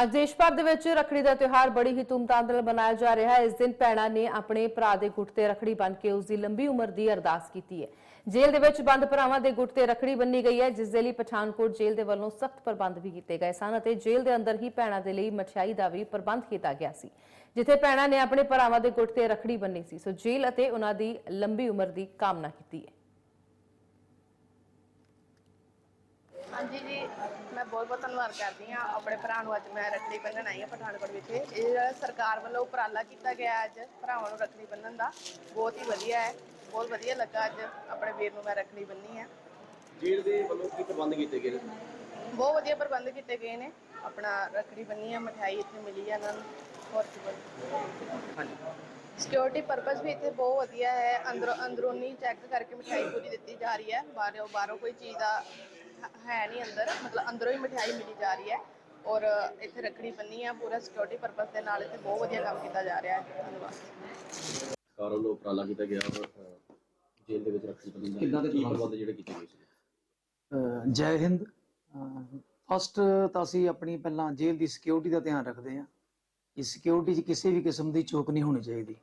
ਅੱਜ ਦੇਸ਼ ਭਰ ਦੇ ਵਿੱਚ ਰੱਖੜੀ ਦਾ ਤਿਉਹਾਰ ਬੜੀ ਹੀ ਧੂਮਧਾਮ ਨਾਲ ਮਨਾਇਆ ਜਾ ਰਿਹਾ ਹੈ। ਇਸ ਦਿਨ ਭੈਣਾਂ ਨੇ ਆਪਣੇ ਭਰਾ ਦੇ ਗੁੱਟ ਤੇ ਰੱਖੜੀ ਬੰਨ ਕੇ ਉਸ ਦੀ ਲੰਬੀ ਉਮਰ ਦੀ ਅਰਦਾਸ ਕੀਤੀ ਹੈ। ਜੇਲ੍ਹ ਦੇ ਵਿੱਚ ਬੰਦ ਭਰਾਵਾਂ ਦੇ ਗੁੱਟ ਤੇ ਰੱਖੜੀ ਬੰਨੀ ਗਈ ਹੈ, ਜਿਸ ਦੇ ਲਈ ਪਠਾਨਕੋਟ ਜੇਲ੍ਹ ਦੇ ਵੱਲੋਂ ਸਖਤ ਪ੍ਰਬੰਧ ਵੀ ਕੀਤੇ ਗਏ ਸਨ ਅਤੇ ਜੇਲ੍ਹ ਦੇ ਅੰਦਰ ਹੀ ਭੈਣਾਂ ਦੇ ਲਈ ਮਠਿਆਈ ਦਾ ਵੀ ਪ੍ਰਬੰਧ ਕੀਤਾ ਗਿਆ ਸੀ, ਜਿੱਥੇ ਭੈਣਾਂ ਨੇ ਆਪਣੇ ਭਰਾਵਾਂ ਦੇ ਗੁੱਟ ਤੇ ਰੱਖੜੀ ਬੰਨੀ ਸੀ। ਸੋ ਜੇਲ੍ਹ ਅਤੇ ਉਹਨਾਂ ਦੀ ਲੰਬੀ ਉਮਰ ਦੀ ਕਾਮਨਾ ਕੀਤੀ ਹੈ। ਹਾਂਜੀ ਜੀ ਮੈਂ ਬਹੁਤ ਬਹੁਤ ਧੰਨਵਾਦ ਕਰਦੀ ਹਾਂ ਆਪਣੇ ਭਰਾ ਨੂੰ ਅੱਜ ਮੈਂ ਰੱਖੜੀ ਬੰਨਣ ਆਈ ਹਾਂ ਪਠਾਨਕੋਟ ਵਿਖੇ। ਇਹ ਜਿਹੜਾ ਸਰਕਾਰ ਵੱਲੋਂ ਉਪਰਾਲਾ ਕੀਤਾ ਗਿਆ ਅੱਜ ਭਰਾਵਾਂ ਨੂੰ ਰੱਖੜੀ ਬੰਨਣ ਦਾ ਬਹੁਤ ਹੀ ਵਧੀਆ ਹੈ ਬਹੁਤ ਵਧੀਆ ਲੱਗਾ ਅੱਜ ਆਪਣੇ ਵੀਰ ਨੂੰ ਮੈਂ ਰੱਖੜੀ ਬੰਨੀ ਹੈ। ਜੇਲ੍ਹ ਦੇ ਵੱਲੋਂ ਕੀ ਪ੍ਰਬੰਧ ਕੀਤੇ ਗਏ ਨੇ? ਬਹੁਤ ਵਧੀਆ ਪ੍ਰਬੰਧ ਕੀਤੇ ਗਏ ਨੇ ਆਪਣਾ ਰੱਖੜੀ ਬੰਨੀ ਹੈ ਮਠਿਆਈ ਇੱਥੇ ਮਿਲੀ ਹੈ ਇਹਨਾਂ ਨੂੰ ਹੋਰ ਕੀ ਬੋਲ ਹਾਂਜੀ। ਸਿਕਿਉਰਿਟੀ ਪਰਪਸ ਵੀ ਇੱਥੇ ਬਹੁਤ ਵਧੀਆ ਹੈ ਅੰਦਰੋਂ ਅੰਦਰੂਨੀ ਚੈੱਕ ਕਰਕੇ ਮਠਿਆਈ ਪੂਰੀ ਦਿੱਤੀ ਜਾ ਰਹੀ ਹੈ ਬਾਹਰੋਂ ਬਾਹਰੋਂ ਕੋਈ ਚੀਜ਼ ਦਾ ਹ- ਨਹੀਂ ਅੰਦਰ ਮਤਲਬ ਅੰਦਰੋਂ ਹੀ ਮਠਿਆਈ ਮਿਲੀ ਜਾ ਰਹੀ ਹੈ ਔਰ ਇੱਥੇ ਰੱਖੜੀ ਬੰਨੀ ਹੈ ਪੂਰਾ ਸਿਕਿਉਰਿਟੀ ਪਰਪਸ ਦੇ ਨਾਲ ਇੱਥੇ ਬਹੁਤ ਵਧੀਆ ਕੰਮ ਕੀਤਾ ਜਾ ਰਿਹਾ ਹੈ। ਧੰਨਵਾਦ। ਸਰਕਾਰ ਵੱਲੋਂ ਉਪਰਾਲਾ ਕੀਤਾ ਗਿਆ ਵਾ, ਜੇਲ੍ਹ ਦੇ ਵਿੱਚ ਰੱਖੜੀ ਬੰਨ੍ਹਣ ਦਾ ਕਿੱਦਾਂ ਦੇ ਪ੍ਰਬੰਧ? ਜਿਹੜੇ ਕੀਤੇ ਗਏ ਸੀ ਜੈ ਹਿੰਦ। ਫਸਟ ਤਾਂ ਅਸੀਂ ਆਪਣੀ ਪਹਿਲਾਂ ਜੇਲ੍ਹ ਦੀ ਸਿਕਿਉਰਿਟੀ ਦਾ ਧਿਆਨ ਰੱਖਦੇ ਹਾਂ। ਕਿ ਸਿਕਿਉਰਿਟੀ 'ਚ ਕਿਸੇ ਵੀ ਕਿਸਮ ਦੀ ਚੋਕ ਨਹੀਂ ਹੋਣੀ ਚਾਹੀਦੀ।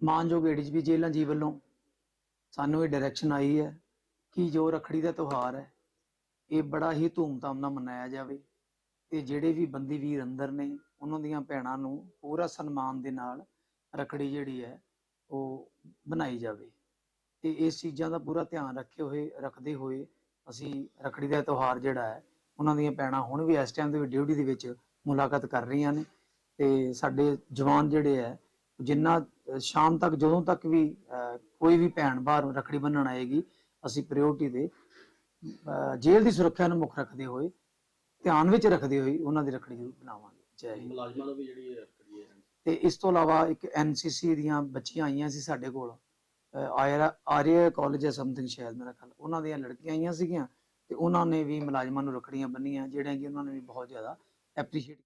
ਮਾਨਯੋਗ ਏਡੀਜੀਪੀ ਜੇਲ੍ਹਾਂ ਜੀ ਵੱਲੋਂ ਸਾਨੂੰ ਇਹ ਡਾਇਰੈਕਸ਼ਨ ਆਈ ਹੈ ਕਿ ਜੋ ਰੱਖੜੀ ਦਾ ਤਿਉਹਾਰ ਹੈ ਇਹ ਬੜਾ ਹੀ ਧੂਮਧਾਮ ਨਾਲ ਮਨਾਇਆ ਜਾਵੇ ਤੇ ਜਿਹੜੇ ਵੀ ਬੰਦੀ ਵੀਰ ਅੰਦਰ ਨੇ ਉਹਨਾਂ ਦੀਆਂ ਭੈਣਾਂ ਨੂੰ ਪੂਰਾ ਸਨਮਾਨ ਦੇ ਨਾਲ ਰੱਖੜੀ ਜਿਹੜੀ ਹੈ ਉਹ ਬਣਾਈ ਜਾਵੇ। ਤੇ ਇਸ ਚੀਜ਼ਾਂ ਦਾ ਪੂਰਾ ਧਿਆਨ ਰੱਖੇ ਹੋਏ ਰੱਖਦੇ ਹੋਏ ਅਸੀਂ ਰੱਖੜੀ ਦਾ ਤਿਉਹਾਰ ਜਿਹੜਾ ਹੈ ਉਹਨਾਂ ਦੀਆਂ ਭੈਣਾਂ ਹੁਣ ਵੀ ਇਸ ਟਾਈਮ ਦੇ ਵਿੱਚ ਡਿਊਟੀ ਦੇ ਵਿੱਚ ਮੁਲਾਕਾਤ ਕਰ ਰਹੀਆਂ ਨੇ ਤੇ ਸਾਡੇ ਜਵਾਨ ਜਿਹੜੇ ਹੈ ਜਿੰਨਾ ਸ਼ਾਮ ਤੱਕ ਜਦੋਂ ਤੱਕ ਵੀ ਅ, ਕੋਈ ਵੀ ਭੈਣ ਬਾਹਰ ਰੱਖੜੀ ਬੰਨਣ ਆਏਗੀ ਅਸੀਂ ਪ੍ਰਾਇੋਰਟੀ ਦੇ ਜੇਲ੍ਹ ਦੀ ਸੁਰੱਖਿਆ ਨੂੰ ਮੁੱਖ ਰੱਖਦੇ ਹੋਏ ਧਿਆਨ ਵਿੱਚ ਰੱਖਦੇ ਹੋਏ ਉਹਨਾਂ ਦੀ ਰੱਖੜੀ ਜ਼ਰੂਰ ਬਣਾਵਾਂਗੇ। ਜੈ ਹਿੰਦ। ਮੁਲਾਜ਼ਮਾਂ ਨੂੰ ਵੀ ਜਿਹੜੀ ਰੱਖੜੀ ਹੈ। ਤੇ ਇਸ ਤੋਂ ਇਲਾਵਾ ਇੱਕ ਐਨਸੀਸੀ ਦੀਆਂ ਬੱਚੀਆਂ ਆਈਆਂ ਸੀ ਸਾਡੇ ਕੋਲ। ਆਰਿਆ ਆਰਿਆ ਕਾਲਜ ਹੈ ਸਮਥਿੰਗ ਸ਼ਾਇਦ ਮੇਰਾ ਖਿਆਲ ਉਹਨਾਂ ਦੀਆਂ ਲੜਕੀਆਂ ਆਈਆਂ ਸੀਗੀਆਂ ਤੇ ਉਹਨਾਂ ਨੇ ਵੀ ਮੁਲਾਜ਼ਮਾਂ ਨੂੰ ਰੱਖੜੀਆਂ ਬੰਨੀਆਂ ਜਿਹੜੀਆਂ ਕਿ ਉਹਨਾਂ ਨੇ ਵੀ ਬਹੁਤ ਜ਼ਿਆਦਾ ਐਪਰੀਸ਼ੀਏਟ